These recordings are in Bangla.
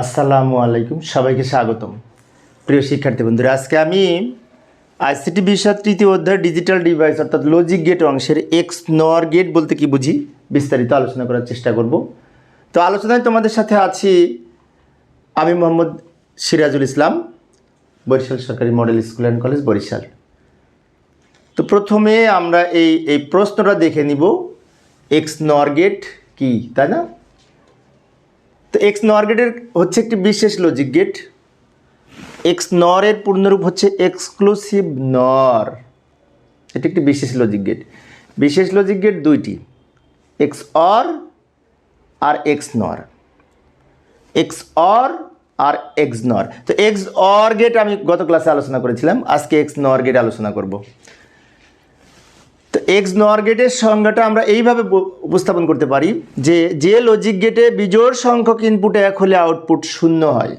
আসসালামু আলাইকুম, সবাইকে স্বাগতম। প্রিয় শিক্ষার্থী বন্ধুরা, আজকে আমি আইসিটি বিষয় তৃতীয় অধ্যায় ডিজিটাল ডিভাইস অর্থাৎ লজিক গেট অংশের এক্স নর গেট বলতে কি বুঝি, বিস্তারিত আলোচনা করার চেষ্টা করব। তো আলোচনায় তোমাদের সাথে আছি আমি মোহাম্মদ সিরাজুল ইসলাম, বরিশাল সরকারি model school and college Barishal. তো প্রথমে আমরা এই এই প্রশ্নটা দেখে নিব এক্স নর গেট কি, তাই না? তো এক্স নর গেটের হচ্ছে একটি বিশেষ লজিক গেট এক্স নরের পূর্ণরূপ হচ্ছে এক্সক্লুসিভ নর। এটি একটি বিশেষ লজিক গেট বিশেষ লজিক গেট দুইটি। এক্স অর আর এক্স নর। এক্স অর আর এক্স নর। তো এক্স অর গেট আমি গত ক্লাসে আলোচনা করেছিলাম। আজকে এক্স নর গেট আলোচনা করব। তো এক্স নর গেটের সংজ্ঞাটা আমরা এইভাবে উপস্থাপন করতে পারি যে যে লজিক গেটে বিজোড় সংখ্যক ইনপুট এক হলে আউটপুট শূন্য হয়।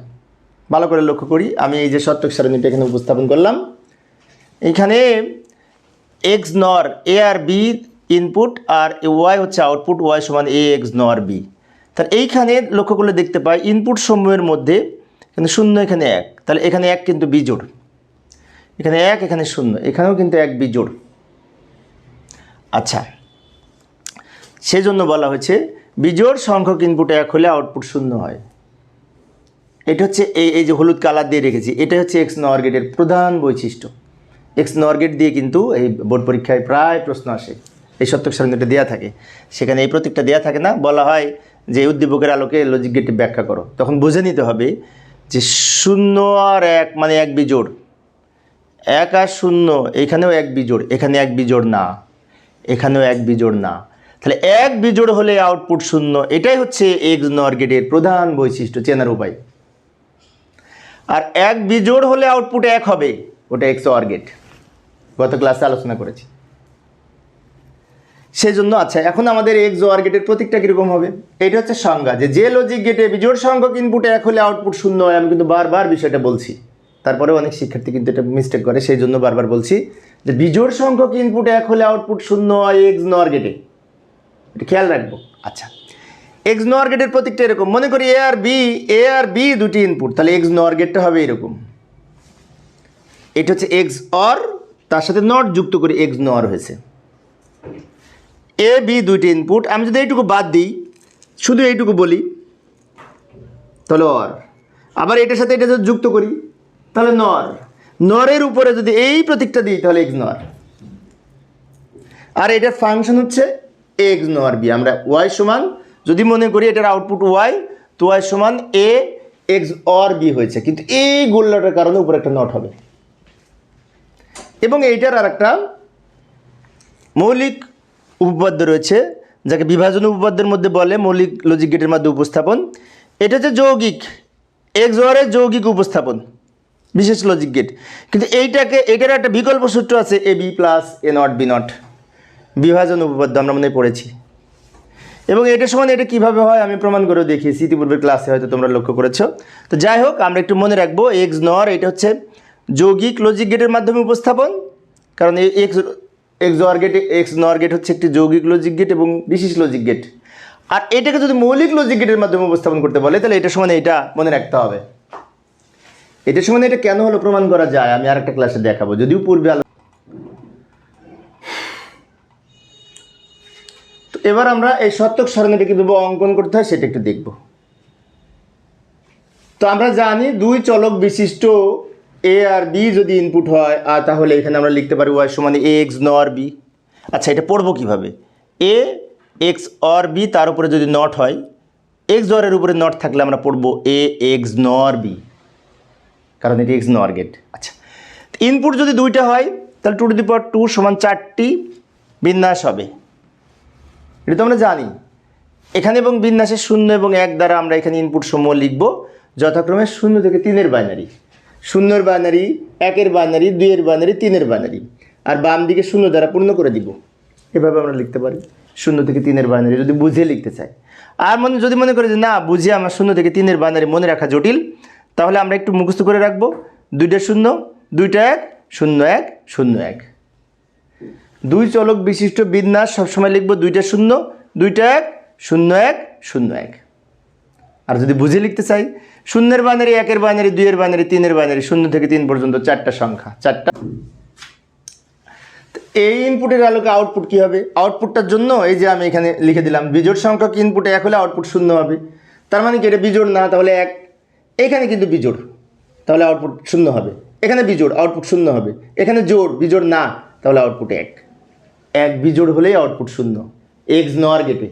ভালো করে লক্ষ্য করি। আমি এই যে সত্যক সারণীটা এখানে উপস্থাপন করলাম। এখানে এক্স নর এ আর বি ইনপুট আর ওয়াই হচ্ছে আউটপুট ওয়াই সমান এ এক্স নর বি তাহলে এইখানে লক্ষ্য করলে দেখতে পাই ইনপুট সমূহের মধ্যে কিন্তু শূন্য এখানে এক। তাহলে এখানে এক কিন্তু বিজোড়। এখানে এক, এখানে শূন্য। এখানেও কিন্তু এক বিজোড়। আচ্ছা। সেজন্য বলা হয়েছে, বিজোড় সংখ্যক ইনপুট এক হলে আউটপুট শূন্য হয়। এটা হচ্ছে এই এই যে হলুদ কালার দিয়ে রেখেছি এটা হচ্ছে এক্স নর গেটের প্রধান বৈশিষ্ট্য। এক্স নর গেট দিয়ে কিন্তু এই বোর্ড পরীক্ষায় প্রায় প্রশ্ন আসে। এই সত্যক সারণীটা দেওয়া থাকে। সেখানে এই প্রতীকটা দেওয়া থাকে না, বলা হয় যে উদ্দীপকের আলোকে লজিক গেটটি ব্যাখ্যা করো। তখন বুঝে নিতে হবে যে শূন্য আর এক মানে এক বিজোড়। এক আর শূন্য, এখানেও এক বিজোড়, এখানে এক বিজোড় না। এখানেও এক বিজোড় না। তাহলে এক বিজোড় হলে আউটপুট শূন্য, এটাই হচ্ছে এক্স নর গেটের প্রধান বৈশিষ্ট্য, চেনার উপায়। আর এক বিজোড় হলে আউটপুট এক হবে, ওটা এক্স অর গেট গত ক্লাসে আলোচনা করেছি। সেই জন্য আচ্ছা এখন আমাদের এক্স ওয়ার গেটের প্রতীকটা কীরকম হবে? এটা হচ্ছে সংজ্ঞা, যে যে লজিক গেটে বিজোড় সংখ্যক ইনপুট এক হলে আউটপুট শূন্য হয়, আমি কিন্তু বারবার বিষয়টা বলছি। তারপরে অনেক শিক্ষার্থী কিন্তু এটা মিস্টেক করে সেই জন্য বারবার বলছি যে বিজোড় সংখ্যক ইনপুট এক হলে আউটপুট শূন্য হয় এক্স নর গেটে এটা খেয়াল রাখব। আচ্ছা এক্স নর গেটের প্রতীকটা এরকম। মনে করি এ আর বি এ আর বি দুটি ইনপুট তাহলে এক্স নর গেটটা হবে এরকম। এটা হচ্ছে এক্স অর তার সাথে নট যুক্ত করে এক্স নর হয়েছে। এ বি দুইটি ইনপুট আমি যদি এইটুকু বাদ দিই, শুধু এইটুকু বলি, তাহলে অর আবার এটার সাথে এটা যদি যুক্ত করি তাহলে নর। নরের উপরে যদি এই প্রতীকটা দিই, তাহলে এক্স নর। আর এটার ফাংশন হচ্ছে এক্স নর বি আমরা ওয়াই সমান, যদি মনে করি এটার আউটপুট ওয়াই তো ওয়াই সমান এ এক্স অর বি হয়েছে। কিন্তু এই গোল্লাটার কারণে উপরে একটা নট হবে। এবং এইটার আর একটা মৌলিক উপপাদ্য রয়েছে, যাকে বিভাজন উপপাদ্যের মধ্যে বলে মৌলিক লজিক গেটের মাধ্যমে উপস্থাপন। এটা হচ্ছে যৌগিক এক্স ওয়ারের যৌগিক উপস্থাপন। বিশেষ লজিক গেট কিন্তু এইটাকে, এটার একটা বিকল্প সূত্র আছে, A B plus A not B not. বিভাজন উপপাদ্য আমরা মনে পড়েছি। এবং এটার সমান এটা কীভাবে হয় আমি প্রমাণ করেও দেখিয়েছি ইতিপূর্বের ক্লাসে হয়তো তোমরা লক্ষ্য করেছ। তো যাই হোক, আমরা একটু মনে রাখব এক্স নর এটা হচ্ছে যৌগিক লজিক গেটের মাধ্যমে উপস্থাপন। কারণ এই X XNOR gate XNOR gate হচ্ছে একটি যৌগিক লজিক গেট এবং বিশেষ লজিক গেট আর এটাকে যদি মৌলিক লজিক গেটের মাধ্যমে উপস্থাপন করতে বলে, তাহলে এটার সমান এটা মনে রাখতে হবে। এটার সমান এটা কেন হলো প্রমাণ করা যায়? আমি আরেকটা ক্লাসে দেখাবো। যদিও পূর্বে আলো এবার আমরা এই সত্যক সারণীটা কীভাবে অঙ্কন করতে হয়, সেটা একটু দেখব। তো আমরা জানি দুই চলক বিশিষ্ট এ আর বি যদি ইনপুট হয় আর তাহলে এখানে আমরা লিখতে পারি ওয়াই সমান এ এক্স নর বি আচ্ছা এটা পড়ব কীভাবে? এ এক্স অর বি তার উপরে যদি নট হয় এক্স অরের উপরে নট থাকলে আমরা পড়ব এ এক্স নর বি কারণ এটি এক্স নর গেট। আচ্ছা ইনপুট যদি দুইটা হয়, তাহলে two to the power two সমান চারটি বিন্যাস হবে। এটা তো আমরা জানি। এখানে এবং বিন্যাসের শূন্য এবং এক দ্বারা আমরা এখানে ইনপুট সমূহ লিখব, যথাক্রমে শূন্য থেকে তিনের বাইনারি শূন্যর বাইনারি একের বাইনারি দুইয়ের বাইনারি তিনের বাইনারি আর বাম দিকে শূন্য দ্বারা পূর্ণ করে দিব। এভাবে আমরা লিখতে পারি। শূন্য থেকে তিনের বাইনারি যদি বুঝে লিখতে চাই। আর মনে যদি মনে করে যে না বুঝে আমার শূন্য থেকে তিনের বাইনারি মনে রাখা জটিল তাহলে আমরা একটু মুখস্থ করে রাখব। দুইটা শূন্য, দুইটা এক, শূন্য এক শূন্য এক। দুই চলক বিশিষ্ট বিন্যাস সবসময় লিখব দুইটা শূন্য, দুইটা এক, শূন্য এক শূন্য এক। আর যদি বুঝে লিখতে চাই, শূন্যের বাইনারি, একের বাইনারি, দুইয়ের বাইনারি, তিনের বাইনারি, শূন্য থেকে তিন পর্যন্ত চারটা সংখ্যা, চারটা। এই ইনপুটের আলোকে আউটপুট কি হবে? আউটপুটটার জন্য এই যে আমি এখানে লিখে দিলাম, বিজোড় সংখ্যক ইনপুটে এক হলে আউটপুট শূন্য হবে। তার মানে কি? এটা বিজোড় না, তাহলে এক। এখানে কিন্তু বিজোড়। তাহলে আউটপুট শূন্য হবে। এখানে বিজোড় আউটপুট শূন্য হবে। এখানে জোড়, বিজোড় না, তাহলে আউটপুট এক। এক বিজোড় হলেই আউটপুট শূন্য। এক্স নর গেটে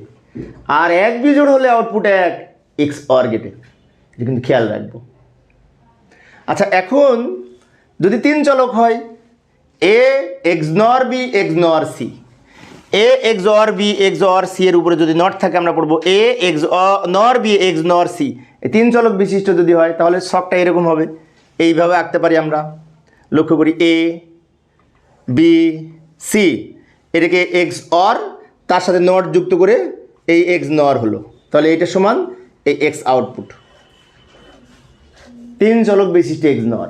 আর এক বিজোড় হলে আউটপুট এক এক্স অর গেটে এটা কিন্তু খেয়াল রাখব। আচ্ছা এখন যদি তিন চলক হয় A XNOR B XNOR C A XOR B XOR C এর উপরে যদি নট থাকে, আমরা পড়ব A XNOR B XNOR C তিন চলক বিশিষ্ট যদি হয়, তাহলে শখটা এরকম হবে। এইভাবে আঁকতে পারি আমরা। লক্ষ্য করি এ বি সি এটাকে এক্স অর তার সাথে নট যুক্ত করে এই এক্স নর হলো। তাহলে এটা সমান এই এক্স আউটপুট তিন চলক বিশিষ্ট এক্স নর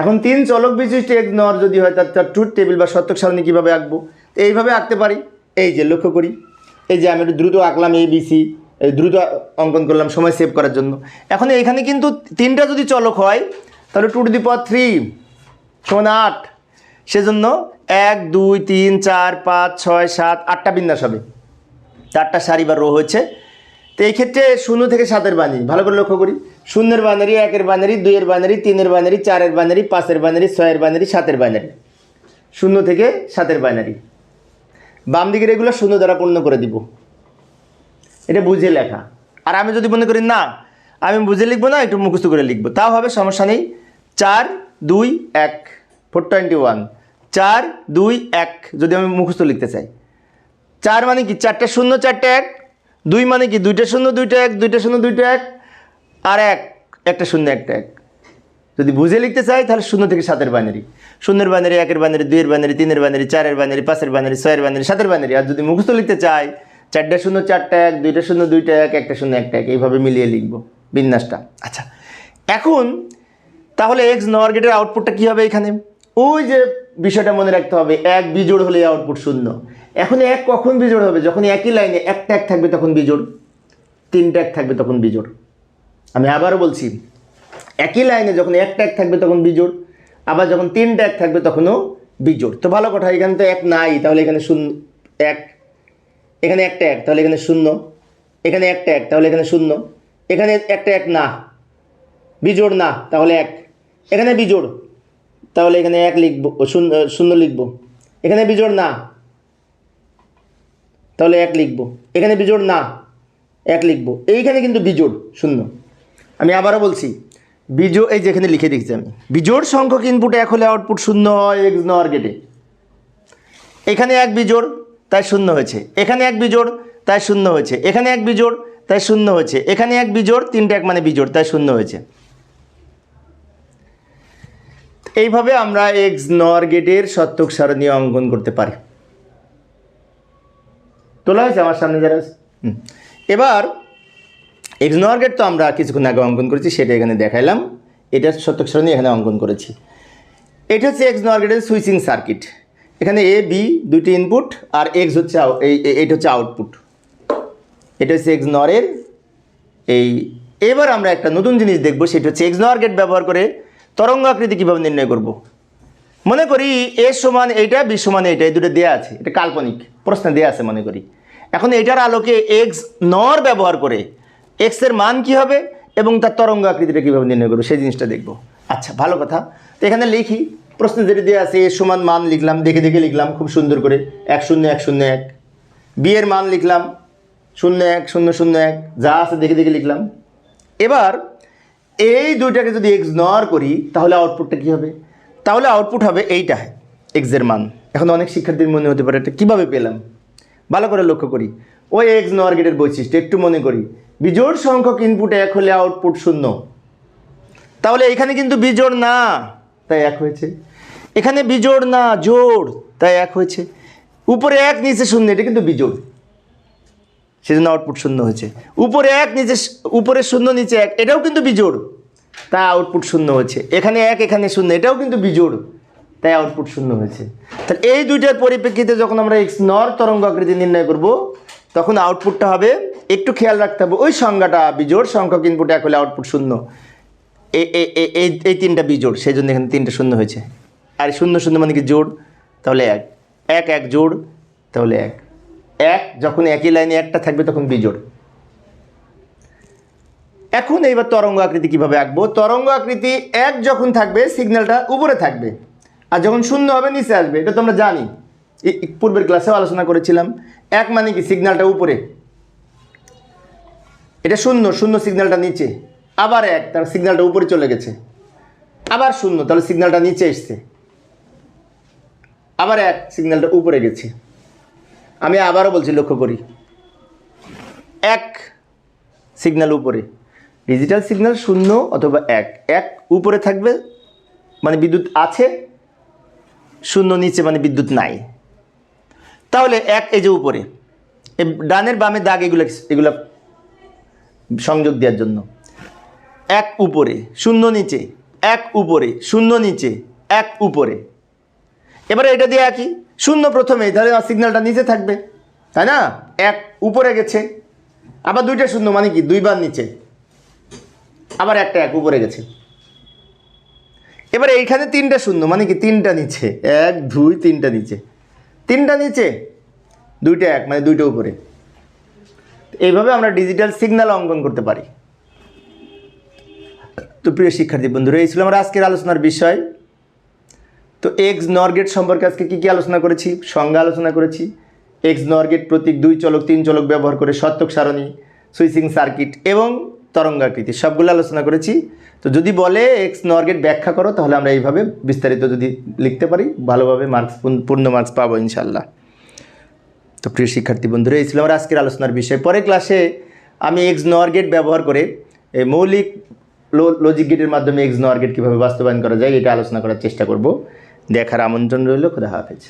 এখন তিন চলক বিশিষ্ট এক্স নর যদি হয়, তার তার ট্রুথ টেবিল বা সত্যক সারণী কীভাবে আঁকবো? তো এইভাবে আঁকতে পারি। এই যে লক্ষ্য করি। এই যে আমি একটু দ্রুত আঁকলাম এ বিসি দ্রুত অঙ্কন করলাম সময় সেভ করার জন্য। এখন এখানে কিন্তু তিনটা যদি চলক হয়, তাহলে two to the power three সমান আট। সেজন্য এক, দুই, তিন, চার, পাঁচ, ছয়, সাত, আটটা বিন্যাস হবে। চারটা সারি বা রো হয়েছে। তো এই ক্ষেত্রে শূন্য থেকে সাতের বানারি ভালো করে লক্ষ্য করি। শূন্যের বানারি একের বানারি দুইয়ের বানারি তিনের বানারি চারের বানারি পাঁচের বানারি ছয়ের বানারি সাতের বানারি শূন্য থেকে সাতের বানারি বাম দিকের এগুলো শূন্য দ্বারা পূর্ণ করে দিব। এটা বুঝে লেখা। আর আমি যদি মনে করি, না, আমি বুঝে লিখব না, একটু মুখস্থ করে লিখব। তাও হবে, সমস্যা নেই। চার, দুই, এক ফোর টোয়েন্টি ওয়ান চার, দুই, এক, যদি আমি মুখস্থ লিখতে চাই। চার মানে কি? চারটে শূন্য, চারটে এক। দুই মানে কি? দুইটা শূন্য, দুইটা এক, দুইটা শূন্য, দুইটা এক। আর এক, একটা শূন্য, একটা এক। যদি বুঝে লিখতে চাই, তাহলে শূন্য থেকে সাতের বাইনারি শূন্যের বাইনারি একের বাইনারি দুইয়ের বাইনারি তিনের বাইনারি চারের বাইনারি পাঁচের বাইনারি ছয়ের বাইনারি সাতের বাইনারি আর যদি মুখস্থ লিখতে চাই, চারটা শূন্য, চারটা এক, দুইটা শূন্য, দুইটা এক, একটা শূন্য, একটা এক, এইভাবে মিলিয়ে লিখব, বিন্যাসটা। আচ্ছা এখন তাহলে এক্স নর গেটের আউটপুটটা কী হবে এখানে? ওই যে বিষয়টা মনে রাখতে হবে, এক বিজোড় হলে আউটপুট শূন্য। এখন এক কখন বিজোড় হবে? যখন একই লাইনে একটা এক থাকবে তখন বিজোড়, তিনটা এক থাকবে তখন বিজোড়। আমি আবারও বলছি একই লাইনে যখন একটা এক থাকবে তখন বিজোড়, আবার যখন তিনটা এক থাকবে তখনও বিজোড়। তো ভালো কথা, এখানে তো এক নাই, তাহলে এখানে শূন্য, এক। এখানে একটা এক, তাহলে এখানে শূন্য। এখানে একটা এক, তাহলে এখানে শূন্য। এখানে একটা এক না। বিজোড় না, তাহলে এক। এখানে বিজোড়, তাহলে এখানে এক লিখব শূন্য শূন্য লিখব। এখানে বিজোড় না, তাহলে এক লিখব। এখানে বিজোড় না, এক লিখব। এইখানে কিন্তু বিজোড়, শূন্য। আমি আবারও বলছি বিজোড় এই যেখানে লিখে দিচ্ছি আমি। বিজোড় সংখ্যক ইনপুট এক হলে আউটপুট শূন্য হয় এক্স নর গেটে। এখানে এক বিজোড়, তাই শূন্য হয়েছে। এখানে এক বিজোড়, তাই শূন্য হয়েছে। এখানে এক বিজোড়, তাই শূন্য হয়েছে। এখানে এক বিজোড়, তিনটে এক মানে বিজোড়, তাই শূন্য হয়েছে। এইভাবে আমরা এক্স নর গেটের সত্যক সারণী অঙ্কন করতে পারি। তোলা হয়েছে আমার সামনে, যারা। এবার এক্স নর গেট তো আমরা কিছুক্ষণ আগে অঙ্কন করেছি, সেটা এখানে দেখাইলাম। এটা সত্যক সারণী এখানে অঙ্কন করেছি। এটা হচ্ছে এক্স নর গেটের সুইচিং সার্কিট। এখানে এ বি দুটি ইনপুট আর এক্স হচ্ছে এটা হচ্ছে আউটপুট এটা হচ্ছে এক্স নরের এই, এবার আমরা একটা নতুন জিনিস দেখব, সেটা হচ্ছে এক্স নর গেট ব্যবহার করে তরঙ্গ আকৃতি কীভাবে নির্ণয় করব। মনে করি এ সমান এইটা বি সমান এইটা, এই দুটো দেওয়া আছে, এটা কাল্পনিক, প্রশ্নে দেওয়া আছে মনে করি। এখন এটার আলোকে এক্স নর ব্যবহার করে এক্সের মান কি হবে এবং তার তরঙ্গ আকৃতিটা কীভাবে নির্ণয় করব, সেই জিনিসটা দেখব। আচ্ছা ভালো কথা। তো এখানে লিখি, প্রশ্ন যেটা দেওয়া আছে এর সমান মান লিখলাম, দেখে দেখে লিখলাম, খুব সুন্দর করে, এক শূন্য এক শূন্য এক। বিয়ের মান লিখলাম, শূন্য এক, শূন্য শূন্য এক, যা আছে দেখে দেখে লিখলাম। এবার, এই দুইটাকে যদি এক্স নর করি, তাহলে আউটপুটটা কী হবে? তাহলে আউটপুট হবে এইটা এক্সের মান। এখন অনেক শিক্ষার্থীর মনে হতে পারে, এটা কীভাবে পেলাম? ভালো করে লক্ষ্য করি। ওই এক্স নর গেটের বৈশিষ্ট্য, একটু মনে করি। বিজোড় সংখ্যক ইনপুট এক হলে আউটপুট শূন্য। তাহলে এখানে কিন্তু বিজোড় না, তাই এক হয়েছে। এখানে বিজোড় না, জোড়, তাই এক হয়েছে। উপরে এক, নিচে শূন্য, এটা কিন্তু বিজোড়। সেজন্য আউটপুট শূন্য হয়েছে। উপরে এক, নিচে উপরে শূন্য, নিচে এক, এটাও কিন্তু বিজোড়। তাই আউটপুট শূন্য হয়েছে। এখানে এক, এখানে শূন্য, এটাও কিন্তু বিজোড়। তাই আউটপুট শূন্য হয়েছে। তাহলে এই দুইটার পরিপ্রেক্ষিতে যখন আমরা এক্স নর তরঙ্গ আকৃতি নির্ণয় করব, তখন আউটপুটটা হবে একটু খেয়াল রাখতে হবে, ওই সংজ্ঞাটা বিজোড়, সংখ্যক ইনপুট এক হলে আউটপুট শূন্য। এই তিনটা বিজোড়, সেই জন্য এখানে তিনটা শূন্য হয়েছে। আর শূন্য শূন্য মানে কি জোড়? তাহলে এক। এক এক জোড়, তাহলে এক। এক, যখন একই লাইনে একটা থাকবে তখন বিজোড়। এখন এইবার তরঙ্গ আকৃতি কীভাবে আঁকবো? তরঙ্গ আকৃতি এক যখন থাকবে সিগন্যালটা উপরে থাকবে। আর যখন শূন্য হবে, নিচে আসবে। এটা তো আমরা জানি। পূর্বের ক্লাসেও আলোচনা করেছিলাম। এক মানে কি? সিগন্যালটা উপরে। এটা শূন্য শূন্য সিগন্যালটা নিচে। আবার এক, তার সিগন্যালটা উপরে চলে গেছে। আবার শূন্য, তাহলে সিগন্যালটা নিচে এসছে। আবার এক, সিগন্যালটা উপরে গেছে। আমি আবারও বলছি, লক্ষ্য করি। এক, সিগন্যাল উপরে। ডিজিটাল সিগন্যাল শূন্য অথবা এক। এক উপরে থাকবে মানে বিদ্যুৎ আছে, শূন্য নিচে মানে বিদ্যুৎ নাই। তাহলে এক এই যে উপরে। ডানের বামে দাগ এগুলো এগুলো সংযোগ দেওয়ার জন্য। এক উপরে, শূন্য নিচে, এক উপরে, শূন্য নিচে, এক উপরে। এবারে এটা দিয়ে একই শূন্য প্রথমে তাহলে সিগন্যালটা নিচে থাকবে, তাই না? এক উপরে গেছে, আবার দুইটা শূন্য মানে কি? দুইবার নিচে। আবার একটা এক উপরে গেছে। এবারে এইখানে তিনটা শূন্য মানে কি? তিনটা নিচে। এক, দুই, তিনটা নিচে। তিনটা নিচে, দুইটা এক মানে দুইটা উপরে। এইভাবে আমরা ডিজিটাল সিগন্যাল অঙ্কন করতে পারি। তো প্রিয় শিক্ষার্থী বন্ধুরা, এই ছিল আমার আজকের আলোচনার বিষয়। তো এক্স নর গেট সম্পর্কে আজকে কী কী আলোচনা করেছি? সংজ্ঞা আলোচনা করেছি। এক্স নর গেট প্রতীক দুই চলক, তিন চলক ব্যবহার করে সত্যক সারণী সুইচিং সার্কিট এবং তরঙ্গাকৃতি সবগুলো আলোচনা করেছি। তো যদি বলে এক্স নর গেট ব্যাখ্যা করো, তাহলে আমরা এইভাবে বিস্তারিত যদি লিখতে পারি, ভালোভাবে মার্কস পূর্ণ মার্কস পাবো ইনশাল্লাহ তো প্রিয় শিক্ষার্থী বন্ধুরা, এই ছিল আমার আজকের আলোচনার বিষয়। পরের ক্লাসে আমি এক্স নর গেট ব্যবহার করে এই মৌলিক লজিক গেটের মাধ্যমে এক্স নর গেট কীভাবে বাস্তবায়ন করা যায়, এটা আলোচনা করার চেষ্টা করব। দেখার আমন্ত্রণ রইল, খোদা হাফেজ।